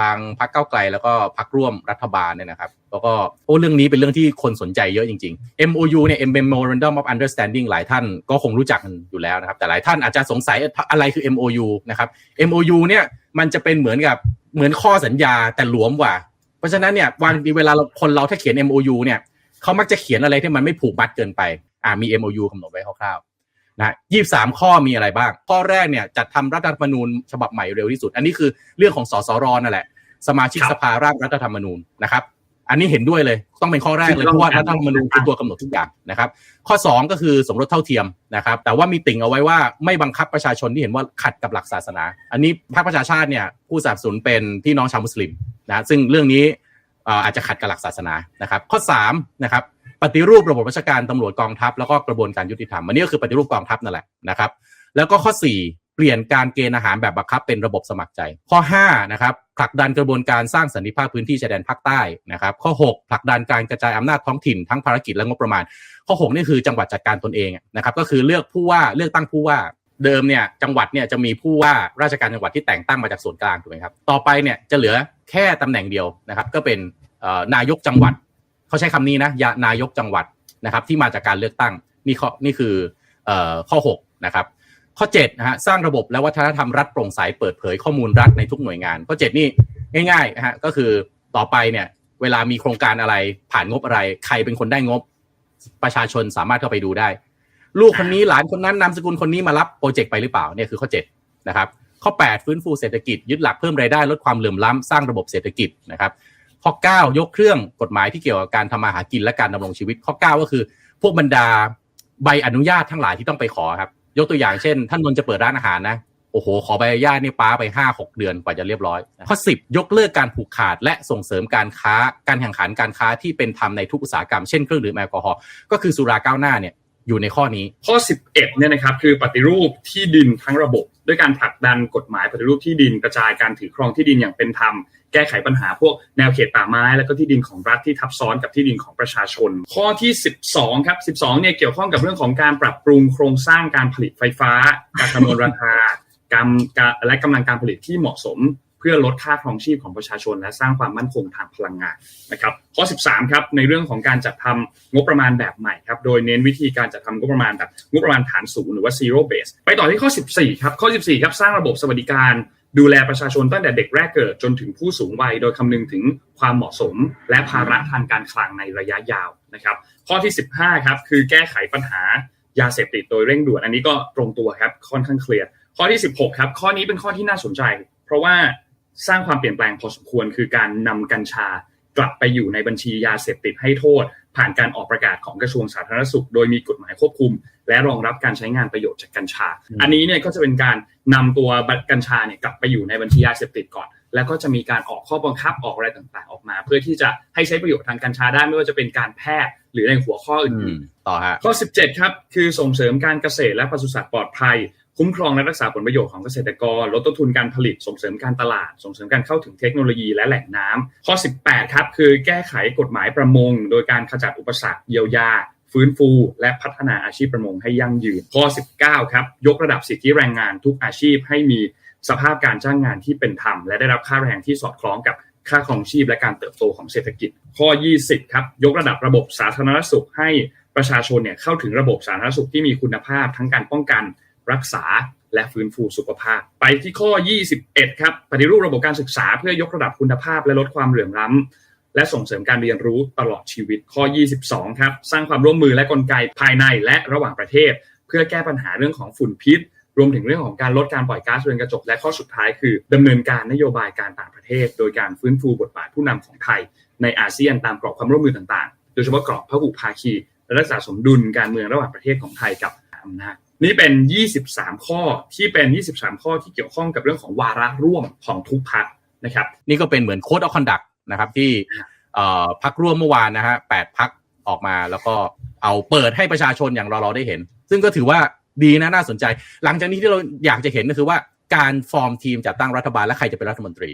ทางพรรคเก้าไกลแล้วก็พรรคร่วมรัฐบาลเนี่ยนะครับแล้วก็โอ้เรื่องนี้เป็นเรื่องที่คนสนใจเยอะจริงๆ MOU เนี่ย Memorandum of Understanding หลายท่านก็คงรู้จักกันอยู่แล้วนะครับ แต่หลายท่านอาจจะสงสัยอะไรคือ MOU นะครับ MOU เนี่ยมันจะเป็นเหมือนกับเหมือนข้อสัญญาแต่หลวมกว่า เพราะฉะนั้นเนี่ยวันเวลาเราคนเราถ้าเขียน MOU เนี่ยเขามักจะเขียนอะไรที่มันไม่ผูกมัดเกินไปอ่ามี MOU กำหนดไว้คร่าวๆ นะยี่สามข้อมีอะไรบ้าง ข้อแรกเนี่ยจัดทำรัฐธรรมนูญฉบับใหม่เร็วที่สุด อันนี้คือเรื่องของสสรนั่นแหละ สมาชิกครับสภาร่างรัฐธรรมนูญนะครับ อันนี้เห็นด้วยเลยต้องเป็นข้อแรกเลยถูกต้องเพราะว่าครัรับฐธรรมนูญคือตัวกำหนดทุกอย่างนะครับ ข้อ 2 ก็คือสมรสเท่าเทียมนะครับ แต่ว่ามีติ่งเอาไว้ว่าไม่บังคับประชาชนที่เห็นว่าขัดกับหลักศาสนา อันนี้พรรคประชาชาติเนี่ยผู้สนับสนุนเป็นพี่น้องชาวมุสลิมนะซึ่งเรื่องนี้เอ่ออาจจะขัดกับหลักศาสนานะครับ ข้อ3นะครับปฏิรูประบบราชการตำรวจกองทัพแล้วก็กระบวนการยุติธรรมอันนี้ก็คือปฏิรูปกองทัพนั่นแหละนะครับ แล้วก็ข้อ 4 เปลี่ยนการเกณฑ์อาหารแบบบังคับเป็นระบบสมัครใจ ข้อ5นะครับผลักดันกระบวนการสร้างสันติภาพพื้นที่ชายแดนภาคใต้นะครับ ข้อ 6 ผลักดันการกระจายอำนาจท้องถิ่นทั้งภารกิจและงบประมาณ ข้อ 6 นี่คือจังหวัดจัดการตนเองนะครับ ก็คือเลือกผู้ว่าเลือกตั้งผู้ว่า เดิมเนี่ยจังหวัดเนี่ยจะมีผู้ว่าราชการจังหวัดที่แต่งตั้งมาจากส่วนกลางถูกไหมครับ ต่อไปเนี่ยจะเหลือแค่ตำแหน่งเดียวนะครับ ก็เป็นนายกจังหวัดเขาใช้คำนี้นะยานายกจังหวัดนะครับ ที่มาจากการเลือกตั้งนี่ข้อนี่คืออข้อ6นะครับข้อ7นะฮะสร้างระบบและวัฒนธรรมรัฐโปร่งใสเปิดเผยข้อมูลรัฐในทุกหน่วยงาน ข้อ 7 นี่ง่ายๆนะฮะก็คือต่อไปเนี่ยเวลามีโครงการอะไรผ่านงบอะไร ใครเป็นคนได้งบ ประชาชนสามารถเข้าไปดูได้ ลูกคนนี้หลานคนนั้นนามสกุลคนนี้มารับโปรเจกต์ไปหรือเปล่าเนี่ยคือข้อ7นะครับข้อ 8 ฟื้นฟูเศรษฐกิจยึดหลักเพิ่มรายได้ลดความเหลื่อมล้ำสร้างระบบเศรษฐกิจนะครับข้อ 9 ยกเครื่องกฎหมายที่เกี่ยวกับการทำมาหากินและการดำรงชีวิต ข้อ 9 ก็คือ พวกบรรดาใบอนุญาตทั้งหลายที่ต้องไปขอครับยกตัวอย่างเช่น ท่านนนจะเปิดร้านอาหารนะโอ้โห ขอใบอนุญาตนี่ป้าไปห้าหกเดือนกว่าจะเรียบร้อย ข้อ 10 ยกเลิกการผูกขาดและส่งเสริมการค้าการแข่งขันการค้าที่เป็นธรรมในทุกอุตสาหกรรมเช่นเครื่องดื่มแอลกอฮอล์ก็คือสุราก้าวหน้าเนี่ย อยู่ในข้อนี้ ข้อ 11เนี่ยนะครับคือปฏิรูปที่ดินทั้งระบบ ด้วยการผลักดันกฎหมายปฏิรูปที่ดินกระจายการถือครองที่ดินอย่างเป็นธรรมแก้ไขปัญหาพวกแนวเขตป่าไม้ แล้วก็ที่ดินของรัฐที่ทับซ้อนกับที่ดินของประชาชน ข้อที่ 12ครับ12เนี่ยเกี่ยวข้องกับเรื่องของการปรับปรุงโครงสร้างการผลิตไฟฟ้า การคำนวณราคาการการและกำลังการผลิตที่เหมาะสม เพื่อลดค่าครองชีพของประชาชน และสร้างความมั่นคงทางพลังงานนะครับข้อ 13ครับในเรื่องของการจัดทำงบประมาณแบบใหม่ครับโดยเน้นวิธีการจัดทำงบประมาณแบบงบประมาณฐานศูนย์หรือว่า zero base ไปต่อที่ข้อ 14ครับข้อ 14ครับสร้างระบบสวัสดิการดูแลประชาชนตั้งแต่เด็กแรกเกิดจนถึงผู้สูงวัย โดยคำนึงถึงความเหมาะสม และภาระทางการคลังในระยะยาวนะครับ ข้อที่ 15ครับคือแก้ไขปัญหายาเสพติดโดยเร่งด่วน อันนี้ก็ตรงตัวครับค่อนข้างเคลียร์ข้อที่ 16ครับข้อนี้เป็นข้อที่น่าสนใจ เพราะว่า สร้างความเปลี่ยนแปลงพอสมควรคือการนำกัญชากลับไปอยู่ในบัญชียาเสพติดให้โทษ ผ่านการออกประกาศของกระทรวงสาธารณสุข โดยมีกฎหมายควบคุม และรองรับการใช้งานประโยชน์จากกัญชาอืมอันนี้เนี่ยก็จะเป็นการนำตัวกัญชาเนี่ยกลับไปอยู่ในบัญชียาเสพติดก่อน แล้วก็จะมีการออกข้อบังคับออกอะไรต่างๆ ออกมา เพื่อที่จะให้ใช้ประโยชน์ทางกัญชาได้ไม่ว่าจะเป็นการแพทย์หรือในหัวข้ออือื่มนต่อฮะๆข้อ 17 ครับ คือส่งเสริมการเกษตรและปศุสัตว์ปลอดภัย คุ้มครองและรักษาผลประโยชน์ของเกษตรกร ลดต้นทุนการผลิตส่งเสริมการตลาด ส่งเสริมการเข้าถึงเทคโนโลยีและแหล่งน้ำข้อ 18 ครับ คือแก้ไขกฎหมายประมง โดยการขจัดอุปสรรคเยียวยา ฟื้นฟู และพัฒนาอาชีพประมงให้ยั่งยืน ข้อ 19 ครับ ยกระดับสิทธิแรงงานทุกอาชีพให้มีสภาพการจ้างงานที่เป็นธรรมและได้รับค่าแรงที่สอดคล้องกับค่าครองชีพและการเติบโตของเศรษฐกิจ ข้อ 20 ครับ ยกระดับระบบสาธารณสุขให้ประชาชนเนี่ยเข้าถึงระบบสาธารณสุขที่มีคุณภาพทั้งการป้องกัน รักษาและฟื้นฟูสุขภาพ ไปที่ข้อ 21 ครับปฏิรูประบบการศึกษาเพื่อยกระดับคุณภาพและลดความเหลื่อมล้ำและส่งเสริมการเรียนรู้ตลอดชีวิตข้อ 22 ครับสร้างความร่วมมือและกลไกภายในและระหว่างประเทศ เพื่อแก้ปัญหาเรื่องของฝุ่นพิษ รวมถึงเรื่องของการลดการปล่อยก๊าซเรือนกระจกและข้อสุดท้ายคือดำเนินการนโยบายการต่างประเทศ โดยการฟื้นฟูบทบาทผู้นำของไทย ในอาเซียนตามกรอบความร่วมมือต่างๆ โดยเฉพาะกรอบพหุภาคีและรักษาสมดุลการเมืองระหว่างประเทศของไทยกับอำนาจ นี่เป็น 23 ข้อที่เป็น 23 ข้อที่เกี่ยวข้องกับเรื่องของวาระร่วมของทุกพรรคนะครับ นี่ก็เป็นเหมือนโค้ดออฟคอนดักนะครับที่เอ่อพักร่วมเมื่อวานนะฮะแปดพักออกมาแล้วก็เอาเปิดให้ประชาชนอย่างเราเราได้เห็น ซึ่งก็ถือว่าดีนะน่าสนใจ หลังจากนี้ที่เราอยากจะเห็นก็คือว่าการฟอร์มทีมจัดตั้งรัฐบาลและใครจะเป็นรัฐมนตรี